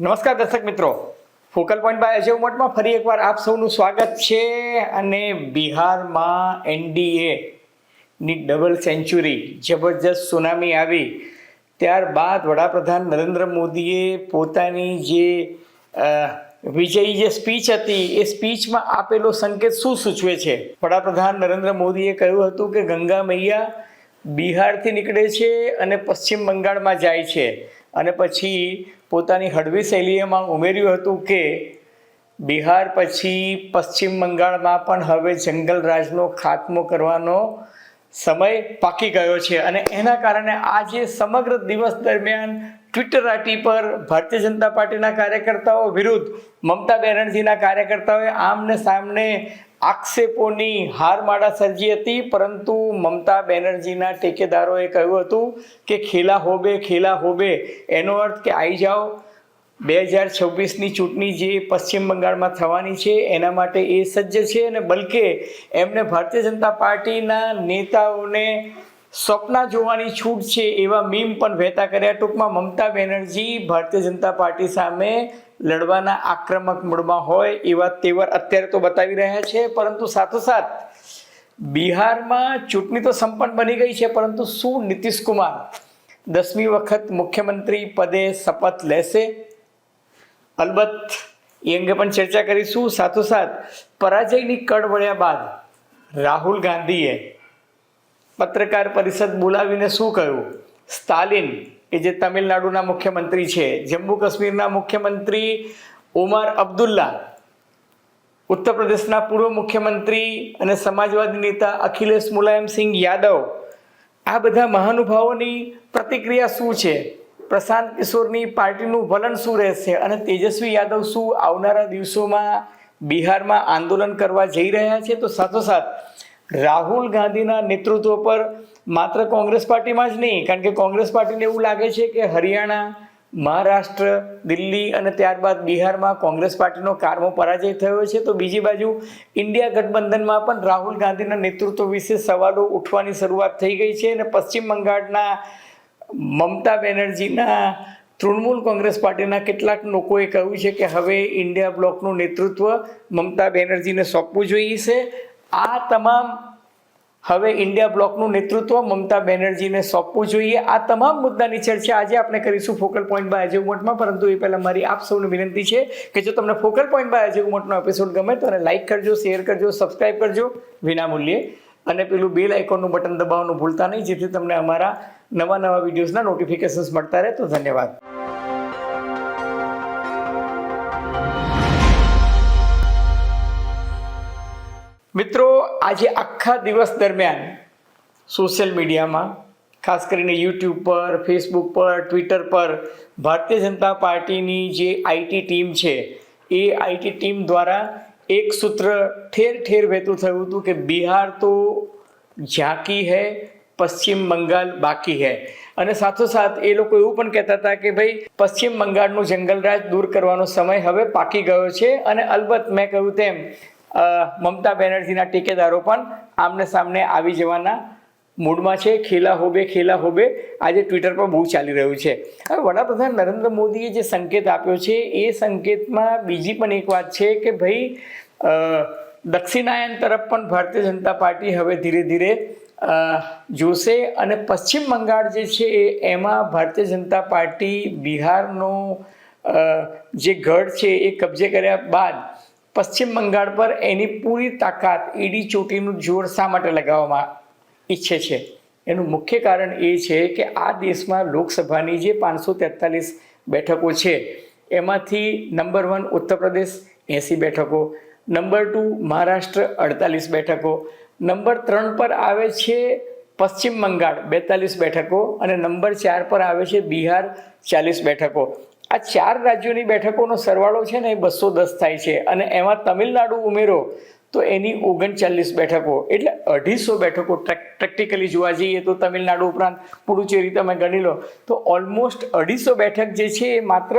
નમસ્કાર દર્શક મિત્રો. ફોકલ પોઈન્ટ બાય અજય ઉમટમાં ફરી એકવાર આપ સૌનું સ્વાગત છે અને બિહારમાં એનડીએ ની ડબલ સેન્ચુરી જબરજસ્ત સુનામી આવી. ત્યારબાદ વડાપ્રધાન નરેન્દ્ર મોદીએ પોતાની જે વિજયી જે સ્પીચ હતી, એ સ્પીચમાં આપેલો સંકેત શું સૂચવે છે? વડાપ્રધાન નરેન્દ્ર મોદીએ કહ્યું હતું કે ગંગા મૈયા બિહારથી નીકળે છે અને પશ્ચિમ બંગાળમાં જાય છે. અને પછી પોતાની હળવી શૈલીમાં ઉમેર્યું હતું કે બિહાર પછી પશ્ચિમ બંગાળમાં પણ હવે જંગલ રાજનો ખાત્મો કરવાનો સમય પાકી ગયો છે. અને એના કારણે આજે સમગ્ર દિવસ દરમિયાન ટ્વિટર આટી પર ભારતીય જનતા પાર્ટીના કાર્યકર્તાઓ વિરુદ્ધ મમતા બેનર્જીના કાર્યકર્તાઓએ આમને સામને આક્ષેપોની હારમાળા સર્જી હતી, પરંતુ મમતા બેનર્જીના ટેકેદારોએ કહ્યું હતું કે ખેલા હોબે ખેલા હોબે એનો અર્થ કે આવી જાઓ. બે હજાર છવ્વીસની ચૂંટણી જે પશ્ચિમ બંગાળમાં થવાની છે, એના માટે એ સજ્જ છે અને બલકે એમને ભારતીય જનતા પાર્ટીના નેતાઓને સ્વપ્ના જોવાની છૂટ છે એવા મીમ પણ વહેતા કર્યા. ટૂંકમાં મમતા બેનર્જી ભારતીય જનતા પાર્ટી સામે લડવાના આક્રમક મૂડમાં હોય એવા તેવર અત્યારે તો બતાવી રહ્યા છે, પરંતુ સાથોસાથ બિહારમાં ચૂંટણી તો સંપન્ન બની ગઈ છે, પરંતુ શું નીતિશ કુમાર દસમી વખત મુખ્યમંત્રી પદે શપથ લેશે? અલબત્ત એ અંગે પણ ચર્ચા કરીશું. સાથોસાથ પરાજયની કડ વળ્યા બાદ રાહુલ ગાંધીએ પત્રકાર પરિષદ બોલાવીને શું કહ્યું? સ્ટાલિન કે જે તમિલનાડુના મુખ્યમંત્રી છે, જમ્મુ કાશ્મીરના મુખ્યમંત્રી ઉમર અબ્દુલ્લા, ઉત્તર પ્રદેશના પૂર્વ મુખ્યમંત્રી અને સમાજવાદી નેતા અખિલેશ મુલાયમસિંહ યાદવ, આ બધા મહાનુભાવોની પ્રતિક્રિયા શું છે? પ્રશાંત કિશોરની પાર્ટીનું વલણ શું રહેશે? અને તેજસ્વી યાદવ શું આવનારા દિવસોમાં બિહારમાં આંદોલન કરવા જઈ રહ્યા છે? તો સાથોસાથ રાહુલ ગાંધીના નેતૃત્વ પર માત્ર કોંગ્રેસ પાર્ટીમાં જ નહીં, કારણ કે કોંગ્રેસ પાર્ટીને એવું લાગે છે કે હરિયાણા, મહારાષ્ટ્ર, દિલ્હી અને ત્યારબાદ બિહારમાં કોંગ્રેસ પાર્ટીનો કારમો પરાજય થયો છે. તો બીજી બાજુ ઇન્ડિયા ગઠબંધનમાં પણ રાહુલ ગાંધીના નેતૃત્વ વિશે સવાલો ઉઠવાની શરૂઆત થઈ ગઈ છે અને પશ્ચિમ બંગાળના મમતા બેનર્જીના તૃણમૂલ કોંગ્રેસ પાર્ટીના કેટલાક લોકોએ કહ્યું છે કે હવે ઇન્ડિયા બ્લોકનું નેતૃત્વ મમતા બેનર્જીને સોંપવું જોઈએ છે. આ તમામ હવે ઇન્ડિયા બ્લોકનું નેતૃત્વ મમતા બેનર્જીને સોંપવું જોઈએ. આ તમામ મુદ્દાની ચર્ચા આજે આપણે કરીશું ફોકલ પોઈન્ટ બાય અજય ઉમટમાં. પરંતુ એ પહેલાં મારી આપ સૌને વિનંતી છે કે જો તમને ફોકલ પોઈન્ટ બાય અજય ઉમટનો એપિસોડ ગમે તો એને લાઇક કરજો શેર કરજો સબસ્ક્રાઇબ કરજો વિનામૂલ્યે. અને પેલું બેલ આઇકોનનું બટન દબાવવાનું ભૂલતા નહીં, જેથી તમને અમારા નવા નવા વિડીયોઝના નોટિફિકેશન્સ મળતા રહે. તો ધન્યવાદ. મિત્રો, આજે આખા દિવસ દરમિયાન સોશિયલ મીડિયામાં ખાસ કરીને યુટ્યુબ પર ફેસબુક પર ટ્વિટર પર ભારતીય જનતા પાર્ટીની જે આઈટી ટીમ છે, એ આઈટી ટીમ દ્વારા એક સૂત્ર ઠેર ઠેર વહેતું થયું હતું કે બિહાર તો ઝાંકી હૈ, પશ્ચિમ બંગાળ બાકી હૈ. અને સાથોસાથ એ લોકો એવું પણ કહેતા હતા કે ભાઈ, પશ્ચિમ બંગાળનું જંગલરાજ દૂર કરવાનો સમય હવે પાકી ગયો છે. અને અલબત્ત મેં કહ્યું તેમ મમતા બેનર્જીના ટેકેદારો પણ આમને સામને આવી જવાના મૂડમાં છે. ખેલા હોબે ખેલા હોબે આજે ટ્વિટર પર બહુ ચાલી રહ્યું છે. હવે વડાપ્રધાન નરેન્દ્ર મોદીએ જે સંકેત આપ્યો છે, એ સંકેતમાં બીજી પણ એક વાત છે કે ભાઈ દક્ષિણાયન તરફ પણ ભારતીય જનતા પાર્ટી હવે ધીરે ધીરે જોશે અને પશ્ચિમ બંગાળ જે છે એમાં ભારતીય જનતા પાર્ટી બિહારનો જે ગઢ છે એ કબજે કર્યા બાદ પશ્ચિમ બંગાળ પર એની પૂરી તાકાત ઈડી ચોટીનું જોર શા માટે લગાવવામાં ઈચ્છે છે? એનું મુખ્ય કારણ એ છે કે આ દેશમાં લોકસભાની જે પાંચસો તેતાલીસ બેઠકો છે, એમાંથી નંબર વન ઉત્તર પ્રદેશ એંસી બેઠકો, નંબર ટુ મહારાષ્ટ્ર અડતાલીસ બેઠકો, નંબર ત્રણ પર આવે છે પશ્ચિમ બંગાળ બેતાલીસ બેઠકો અને નંબર ચાર પર આવે છે બિહાર ચાલીસ બેઠકો. આ ચાર રાજ્યોની બેઠકોનો સરવાળો છે ને એ બસો દસ થાય છે. અને એમાં તમિલનાડુ ઉમેરો, તો એની ઓગણચાલીસ બેઠકો. એટલે અઢીસો બેઠકો પ્રેક્ટિકલી જોવા જઈએ તો તમિલનાડુ ઉપરાંત પુડુચેરી તમે ગણી લો, તો ઓલમોસ્ટ અઢીસો બેઠક જે છે એ માત્ર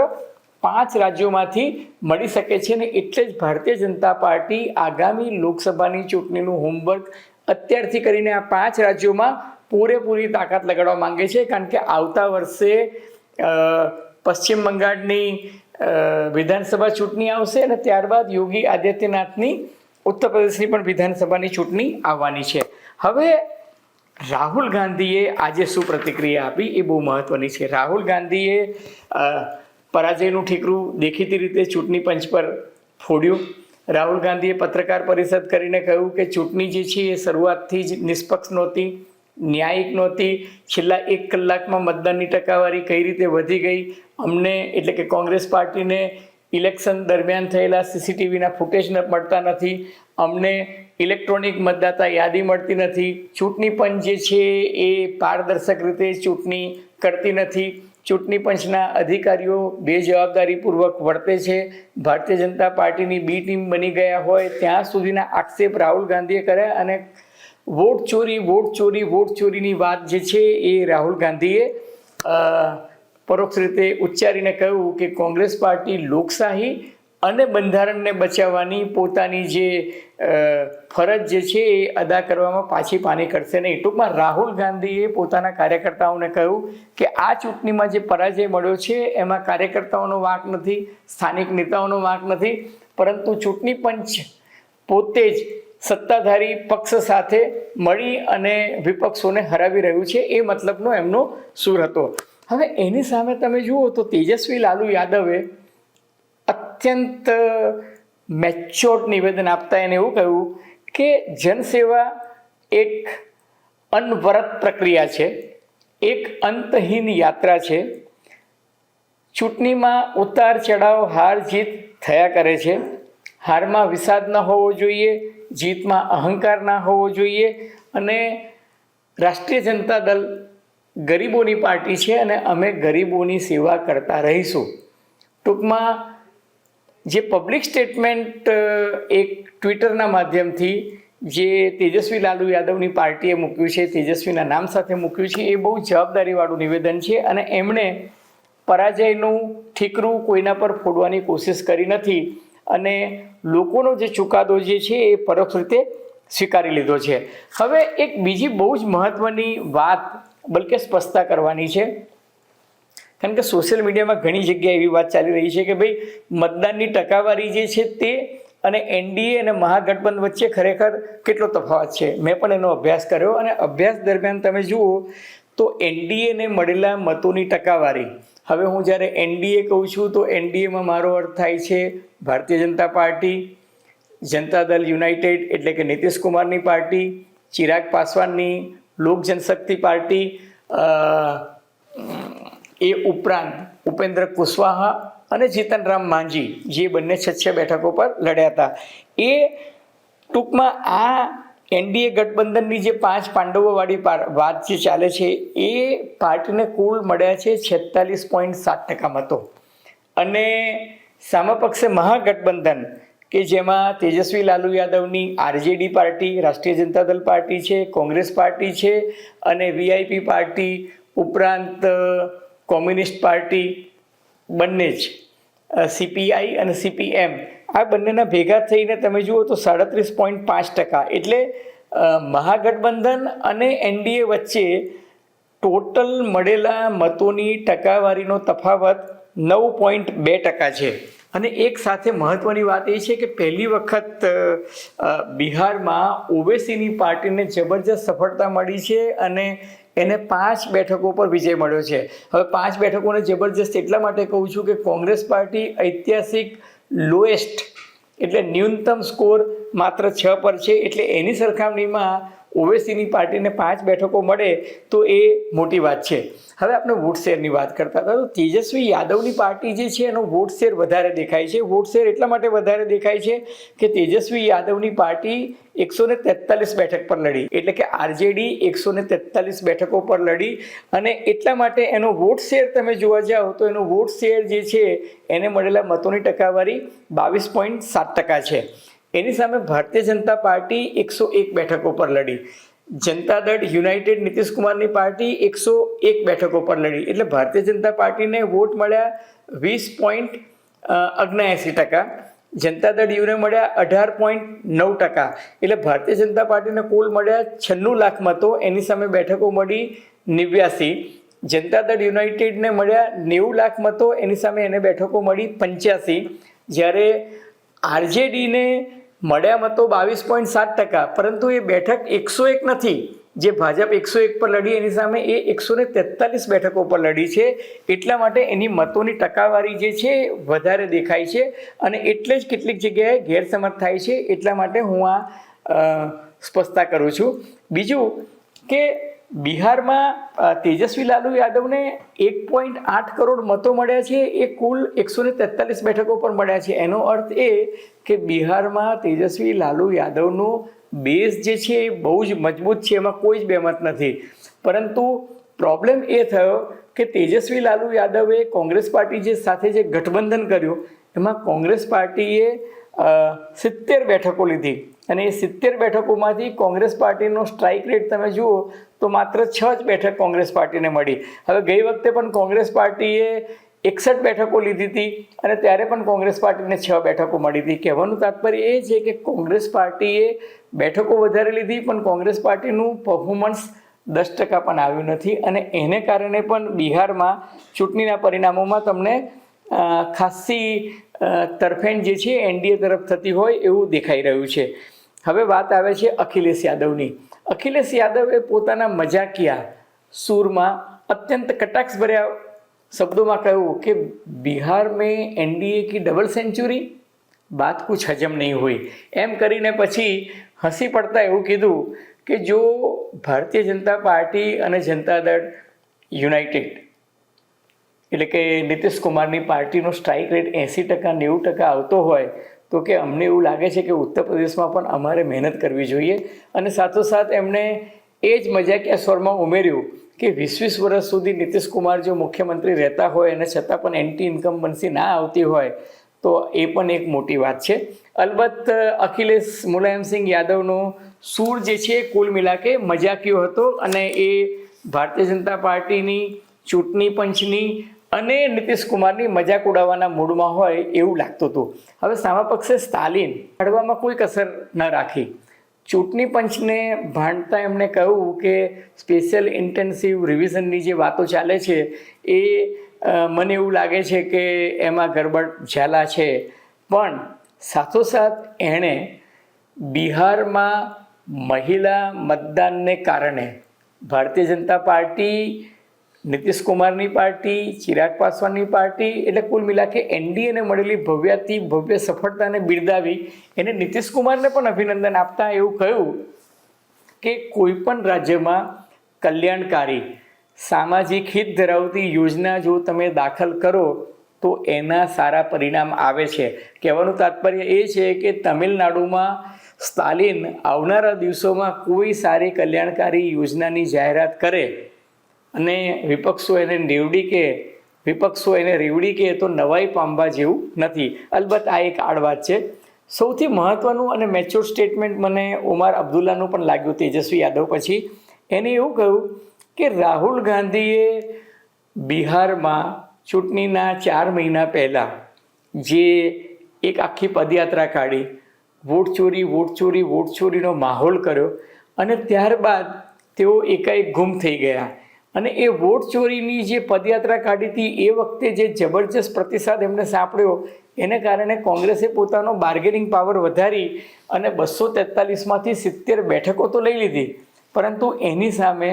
પાંચ રાજ્યોમાંથી મળી શકે છે ને એટલે જ ભારતીય જનતા પાર્ટી આગામી લોકસભાની ચૂંટણીનું હોમવર્ક અત્યારથી કરીને આ પાંચ રાજ્યોમાં પૂરેપૂરી તાકાત લગાડવા માંગે છે. કારણ કે આવતા વર્ષે પશ્ચિમ બંગાળની વિધાનસભા ચૂંટણી આવશે અને ત્યારબાદ યોગી આદિત્યનાથની ઉત્તર પ્રદેશની પણ વિધાનસભાની ચૂંટણી આવવાની છે. હવે રાહુલ ગાંધીએ આજે શું પ્રતિક્રિયા આપી એ બહુ મહત્વની છે. રાહુલ ગાંધીએ પરાજયનું ઠીકરું દેખીતી રીતે ચૂંટણી પંચ પર ફોડ્યું. રાહુલ ગાંધીએ પત્રકાર પરિષદ કરીને કહ્યું કે ચૂંટણી જે છે એ શરૂઆતથી જ નિષ્પક્ષ નહોતી, ન્યાયિક નહોતી. છેલ્લા એક કલાકમાં મતદાનની ટકાવારી કઈ રીતે વધી ગઈ અમને એટલે કે કોંગ્રેસ પાર્ટીને ઇલેક્શન દરમિયાન થયેલા સીસીટીવીના ફૂટેજ મળતા નથી. અમને ઇલેક્ટ્રોનિક મતદાતા યાદી મળતી નથી. ચૂંટણી પંચ જે છે એ પારદર્શક રીતે ચૂંટણી કરતી નથી. ચૂંટણી પંચના અધિકારીઓ બેજવાબદારીપૂર્વક વર્તે છે. ભારતીય જનતા પાર્ટીની બી ટીમ બની ગયા હોય ત્યાં સુધીના આક્ષેપ રાહુલ ગાંધીએ કર્યા અને વોટ ચોરી વોટ ચોરી, વોટ ચોરીની વાત જે છે એ રાહુલ ગાંધીએ પરોક્ષ રીતે ઉચ્ચારીને કહ્યું કે કોંગ્રેસ પાર્ટી લોકશાહી અને બંધારણને બચાવવાની પોતાની જે ફરજ જે છે એ અદા કરવામાં પાછી પાની કરશે નહીં. ટૂંકમાં રાહુલ ગાંધીએ પોતાના કાર્યકર્તાઓને કહ્યું કે આ ચૂંટણીમાં જે પરાજય મળ્યો છે એમાં કાર્યકર્તાઓનો વાંક નથી, સ્થાનિક નેતાઓનો વાંક નથી, પરંતુ ચૂંટણી પંચ પોતે જ સત્તાધારી પક્ષ સાથે મળી અને વિપક્ષોને હરાવી રહ્યું છે એ મતલબનો એમનો સૂર હતો. હવે એની સામે તમે જુઓ તો તેજસ્વી લાલુ યાદવે અત્યંત મેચ્યોર્ડ નિવેદન આપતા એને એવું કહ્યું કે જનસેવા એક અનવરત પ્રક્રિયા છે, એક અંતહીન યાત્રા છે, ચૂંટણીમાં ઉતાર ચઢાવ હાર જીત થયા કરે છે, હારમાં વિષાદ ન હોવો જોઈએ, જીતમાં અહંકાર ના હોવો જોઈએ અને રાષ્ટ્રીય જનતા દળ ગરીબોની પાર્ટી છે અને અમે ગરીબોની સેવા કરતા રહીશું. ટૂંકમાં જે પબ્લિક સ્ટેટમેન્ટ એક ટ્વિટરના માધ્યમથી જે તેજસ્વી લાલુ યાદવની પાર્ટીએ મૂક્યું છે, તેજસ્વીના નામ સાથે મૂક્યું છે, એ બહુ જવાબદારીવાળું નિવેદન છે અને એમણે પરાજયનું ઠીકરું કોઈના પર ફોડવાની કોશિશ કરી નથી અને લોકોનો જે ચુકાદો જે છે એ પરોક્ષ રીતે સ્વીકારી લીધો છે. હવે એક બીજી બહુ જ મહત્ત્વની વાત બલકે સ્પષ્ટતા કરવાની છે. કારણ કે સોશિયલ મીડિયામાં ઘણી જગ્યાએ એવી વાત ચાલી રહી છે કે ભાઈ, મતદાનની ટકાવારી જે છે તે અને એનડીએ અને મહાગઠબંધ વચ્ચે ખરેખર કેટલો તફાવત છે? મેં પણ એનો અભ્યાસ કર્યો અને અભ્યાસ દરમિયાન તમે જુઓ તો એનડીએને મળેલા મતોની ટકાવારી. હવે હું જ્યારે એનડીએ કહું છું તો એનડીએમાં મારો અર્થ થાય છે ભારતીય જનતા પાર્ટી, જનતા દળ યુનાઇટેડ એટલે કે નીતિશ કુમારની પાર્ટી, ચિરાગ પાસવાનની લોક જનશક્તિ પાર્ટી એ ઉપરાંત ઉપેન્દ્ર કુશવાહા અને જીતનરામ માંઝી, જે બંને છ બેઠકો પર લડ્યા હતા. એ ટૂંકમાં આ એનડીએ ગઠબંધનની જે પાંચ પાંડવોવાળી વાત જે ચાલે છે, એ પાર્ટીને કુલ મળ્યા છે છેતાલીસ પોઈન્ટ સાત ટકા મતો અને સામપક્ષે મહાગઠબંધન કે જેમાં તેજસ્વી લાલુ યાદવની આરજેડી પાર્ટી, રાષ્ટ્રીય જનતા દળ પાર્ટી છે, કોંગ્રેસ પાર્ટી છે અને વીઆઈપી પાર્ટી ઉપરાંત કોમ્યુનિસ્ટ પાર્ટી બંને જ. સીપીઆઈ અને સીપીએમ. આ બંનેના ભેગા થઈને તમે જુઓ તો સાડત્રીસ પોઈન્ટ પાંચ ટકા એટલે મહાગઠબંધન અને એનડીએ વચ્ચે ટોટલ મળેલા મતોની ટકાવારીનો તફાવત નવ પોઈન્ટ બે ટકા છે. અને એક સાથે મહત્ત્વની વાત એ છે કે પહેલી વખત બિહારમાં ઓવેસીની પાર્ટીને જબરજસ્ત સફળતા મળી છે અને એને પાંચ બેઠકો પર વિજય મળ્યો છે. હવે પાંચ બેઠકોને જબરજસ્ત એટલા માટે કહું છું કે કોંગ્રેસ પાર્ટી ઐતિહાસિક લોએસ્ટ એટલે ન્યૂનતમ સ્કોર માત્ર છ પર છે એટલે એની સરખામણીમાં ઓવેસીની પાર્ટીને પાંચ બેઠકો મળે તો એ મોટી વાત છે. હવે આપણે વોટ શેરની વાત કરતા હતા તો તેજસ્વી યાદવની પાર્ટી જે છે એનો વોટ શેર વધારે દેખાય છે. વોટ શેર એટલા માટે વધારે દેખાય છે કે તેજસ્વી યાદવની પાર્ટી એકસો ને તેતાલીસ બેઠક પર લડી. એટલે કે આરજેડી એકસો ને તેતાલીસ બેઠકો પર લડી અને એટલા માટે એનો વોટ શેર તમે જોવા જાઓ તો એનો વોટ શેર જે છે એને મળેલા મતોની ટકાવારી બાવીસ પોઈન્ટ સાત ટકા છે. એની સામે ભારતીય જનતા પાર્ટી એકસો એક બેઠકો પર લડી. જનતા દળ યુનાઇટેડ નીતિશ કુમારની પાર્ટી એકસો એક બેઠકો પર લડી. એટલે ભારતીય જનતા પાર્ટીને વોટ મળ્યા વીસ પોઈન્ટ અગ્નાએંસી ટકા. જનતા દળ યુને મળ્યા અઢાર પોઈન્ટ નવ ટકા. એટલે ભારતીય જનતા પાર્ટીને કુલ મળ્યા છન્નું લાખ મતો એની સામે બેઠકો મળી નેવ્યાસી. જનતા દળ યુનાઇટેડને મળ્યા નેવું લાખ મતો એની સામે એને બેઠકો મળી પંચ્યાસી. જ્યારે આરજેડીને મળ્યા મતો બાવીસ પોઈન્ટ સાત ટકા, પરંતુ એ બેઠક એકસો એક નથી. જે ભાજપ એકસો એક પર લડી, એની સામે એ એકસો ને તેતાલીસ બેઠકો પર લડી છે. એટલા માટે એની મતોની ટકાવારી જે છે, વધારે દેખાય છે. અને એટલે જ કેટલીક જગ્યાએ ગેરસમર્થ થાય છે. એટલા માટે હું આ સ્પષ્ટતા કરું છું. બીજું કે બિહારમાં તેજસ્વી લાલુ યાદવને એક પોઈન્ટ આઠ કરોડ મતો મળ્યા છે. એ કુલ એકસો ને તેતાલીસ બેઠકો પર મળ્યા છે. એનો અર્થ એ કે બિહારમાં તેજસ્વી લાલુ યાદવનો બેઝ જે છે એ બહુ જ મજબૂત છે. એમાં કોઈ જ બેમત નથી. પરંતુ પ્રોબ્લેમ એ થયો કે તેજસ્વી લાલુ યાદવે કોંગ્રેસ પાર્ટી જે સાથે જે ગઠબંધન કર્યું, એમાં કોંગ્રેસ પાર્ટીએ સિત્તેર બેઠકો લીધી. અને એ સિત્તેર બેઠકોમાંથી કોંગ્રેસ પાર્ટીનો સ્ટ્રાઇક રેટ તમે જુઓ, તો માત્ર છ જ બેઠક કોંગ્રેસ પાર્ટીને મળી. હવે ગઈ વખતે પણ કોંગ્રેસ પાર્ટીએ એકસઠ બેઠકો લીધી હતી અને ત્યારે પણ કોંગ્રેસ પાર્ટીને છ બેઠકો મળી હતી. કહેવાનું તાત્પર્ય એ છે કે કોંગ્રેસ પાર્ટીએ બેઠકો વધારે લીધી, પણ કોંગ્રેસ પાર્ટીનું પરફોર્મન્સ દસ ટકા પણ આવ્યું નથી. અને એને કારણે પણ બિહારમાં ચૂંટણીના પરિણામોમાં તમને ખાસ્સી તરફેણ જે છે, એનડીએ તરફ થતી હોય એવું દેખાઈ રહ્યું છે. હવે વાત આવે છે અખિલેશ યાદવની. અખિલેશ યાદવે પોતાના મજાકિયા સૂરમાં અત્યંત કટાક્ષભર્યા શબ્દોમાં કહ્યું કે બિહાર મેં એનડીએ કી ડબલ સેન્ચુરી? બાત કુછ હજમ નહીં હોય એમ કરીને પછી હસી પડતા એવું કીધું કે જો ભારતીય જનતા પાર્ટી અને જનતા દળ યુનાઇટેડ એટલે કે નીતિશ કુમારની પાર્ટીનો સ્ટ્રાઇક રેટ એંસી ટકા, નેવું ટકા આવતો હોય તો કે અમને એવું લાગે છે કે ઉત્તર પ્રદેશમાં પણ અમારે મહેનત કરવી જોઈએ. અને સાથોસાથ એમણે એ જ મજાકિયા સ્વરમાં ઉમેર્યું કે વીસ વીસ વર્ષ સુધી નીતિશ કુમાર જો મુખ્યમંત્રી રહેતા હોય અને છતાં પણ એન્ટી ઇન્કમ્બન્સી ના આવતી હોય તો એ પણ એક મોટી વાત છે. અલબત્ત, અખિલેશ મુલાયમસિંહ યાદવનો સૂર જે છે કુલ મિલાકે મજાકિયો હતો અને એ ભારતીય જનતા પાર્ટીની ચૂંટણી પંચની અને નીતિશ કુમારની મજાક ઉડાવવાના મૂડમાં હોય એવું લાગતું હતું. હવે સામા પક્ષે સ્ટાલિન કાઢવામાં કોઈ કસર ન રાખી. ચૂંટણી પંચને ભાંડતા એમણે કહ્યું કે સ્પેશિયલ ઇન્ટેન્સિવ રિવિઝનની જે વાતો ચાલે છે એ મને એવું લાગે છે કે એમાં ગરબડ ઝાલા છે. પણ સાથોસાથ એણે બિહારમાં મહિલા મતદાનને કારણે ભારતીય જનતા પાર્ટી નીતિશ કુમારની પાર્ટી, ચિરાગ પાસવાનની પાર્ટી, એટલે કુલ મિલાકે એનડીએને મળેલી ભવ્યાતિ, ભવ્ય સફળતાને બિરદાવી એને નીતિશ કુમારને પણ અભિનંદન આપતા એવું કહ્યું કે કોઈ પણ રાજ્યમાં કલ્યાણકારી, સામાજિક હિત ધરાવતી યોજના જો તમે દાખલ કરો, તો એના સારા પરિણામ આવે છે. કહેવાનું તાત્પર્ય એ છે કે તમિલનાડુમાં સ્ટાલિન આવનારા દિવસોમાં કોઈ સારી કલ્યાણકારી યોજનાની જાહેરાત કરે અને વિપક્ષો એને નીવડી કે, વિપક્ષો એને રીવડી કે તો નવાઈ પામવા જેવું નથી. અલબત્ત આ એક આડવાત છે. સૌથી મહત્ત્વનું અને મેચ્યોર સ્ટેટમેન્ટ મને ઉમર અબ્દુલ્લાનું પણ લાગ્યું તેજસ્વી યાદવ પછી. એને એવું કહ્યું કે રાહુલ ગાંધીએ બિહારમાં ચૂંટણીના ચાર મહિના પહેલાં જે એક આખી પદયાત્રા કાઢી, વોટ ચોરી વોટ ચોરી, વોટ ચોરીનો માહોલ કર્યો અને ત્યારબાદ તેઓ એકાએક ગુમ થઈ ગયા. અને એ વોટ ચોરીની જે પદયાત્રા કાઢી હતી, એ વખતે જે જબરજસ્ત પ્રતિસાદ એમને સાંપડ્યો, એને કારણે કોંગ્રેસે પોતાનો બાર્ગેનિંગ પાવર વધારી અને બસો તેતાલીસમાંથી સિત્તેર બેઠકો તો લઈ લીધી. પરંતુ એની સામે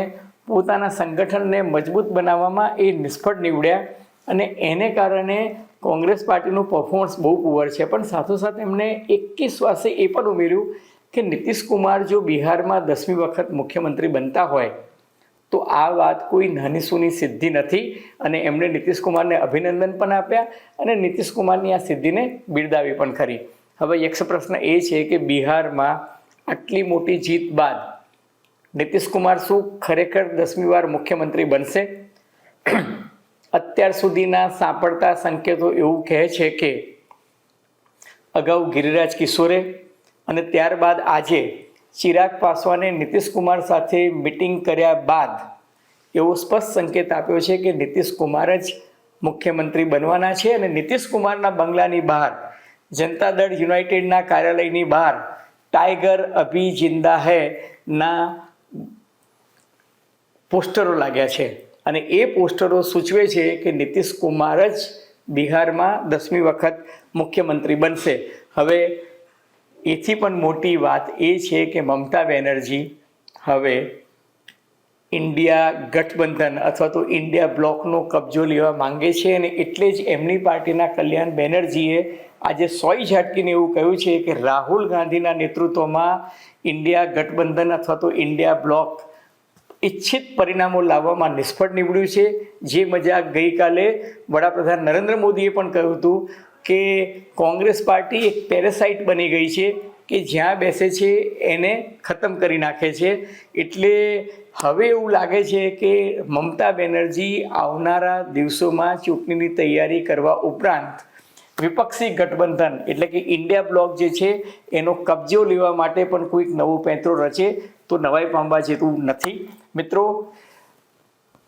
પોતાના સંગઠનને મજબૂત બનાવવામાં એ નિષ્ફળ નીવડ્યા અને એને કારણે કોંગ્રેસ પાર્ટીનું પરફોર્મન્સ બહુ પુઅર છે. પણ સાથોસાથ એમણે એકી શ્વાસે એ પણ ઉમેર્યું કે નીતિશ કુમાર જો બિહારમાં દસમી વખત મુખ્યમંત્રી બનતા હોય તો આ વાત કોઈ નાની સૂની સિદ્ધિ નથી અને એમણે નીતિશ કુમારને અભિનંદન પણ આપ્યા અને નીતિશ કુમારની આ સિદ્ધિને બિરદાવી પણ ખરી. હવે યક્ષ પ્રશ્ન એ છે કે બિહારમાં આટલી મોટી જીત બાદ નીતિશ કુમાર શું ખરેખર દસમી વાર મુખ્યમંત્રી બનશે? અત્યાર સુધીના સાંપડતા સંકેતો એવું કહે છે કે અગાઉ ગિરિરાજ કિશોરે અને ત્યારબાદ આજે ચિરાગ પાસવાને નીતિશ કુમાર સાથે મિટિંગ કર્યા બાદ એવો સ્પષ્ટ સંકેત આપ્યો છે કે નીતિશ કુમાર જ મુખ્યમંત્રી બનવાના છે અને નીતિશ કુમારના બંગલાની બહાર, જનતા દળ યુનાઇટેડના કાર્યાલયની બહાર, ટાઈગર અભી જિંદા હૈ ના પોસ્ટરો લાગ્યા છે. અને એ પોસ્ટરો સૂચવે છે કે નીતિશ કુમાર જ બિહારમાં દસમી વખત મુખ્યમંત્રી બનશે. હવે એથી પણ મોટી વાત એ છે કે મમતા બેનર્જી હવે ઇન્ડિયા ગઠબંધન અથવા તો ઇન્ડિયા બ્લોકનો કબજો લેવા માંગે છે અને એટલે જ એમની પાર્ટીના કલ્યાણ બેનર્જીએ આજે સોય ઝાટકીને એવું કહ્યું છે કે રાહુલ ગાંધીના નેતૃત્વમાં ઇન્ડિયા ગઠબંધન અથવા તો ઇન્ડિયા બ્લોક ઈચ્છિત પરિણામો લાવવામાં નિષ્ફળ નીવડ્યું છે. જે મજાક ગઈકાલે વડાપ્રધાન નરેન્દ્ર મોદીએ પણ કહ્યું હતું કે કોંગ્રેસ પાર્ટી એક પેરેસાઇટ બની ગઈ છે કે જ્યાં બેસે છે એને ખતમ કરી નાખે છે. એટલે હવે એવું લાગે છે કે મમતા બેનર્જી આવનારા દિવસોમાં ચૂંટણીની તૈયારી કરવા ઉપરાંત વિપક્ષી ગઠબંધન એટલે કે ઇન્ડિયા બ્લોક જે છે એનો કબજો લેવા માટે પણ કોઈક નવું પેંતરો રચે તો નવાઈ પામવા જેવું નથી. મિત્રો,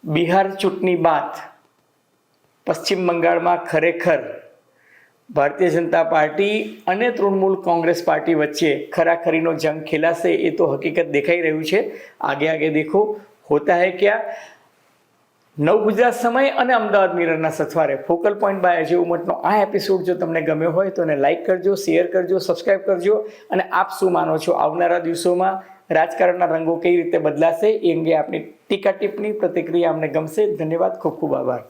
બિહાર ચૂંટણી બાદ પશ્ચિમ બંગાળમાં ખરેખર ભારતીય જનતા પાર્ટી અને તૃણમૂલ કોંગ્રેસ પાર્ટી વચ્ચે ખરાખરીનો જંગ ખેલાશે એ તો હકીકત દેખાઈ રહ્યું છે. આગે આગે દેખો, હોતા હે ક્યાં? નવ ગુજરાત સમય અને અમદાવાદ મિરરના સથવારે. ફોકલ પોઈન્ટ બાય અજય ઉમટનો આ એપિસોડ જો તમને ગમ્યો હોય તો એને લાઇક કરજો શેર કરજો સબસ્ક્રાઇબ કરજો અને આપ શું માનો છો? આવનારા દિવસોમાં રાજકારણના રંગો કઈ રીતે બદલાશે એ અંગે આપની ટીકા ટિપ્પણી, પ્રતિક્રિયા અમને ગમશે. ધન્યવાદ, ખૂબ ખૂબ આભાર.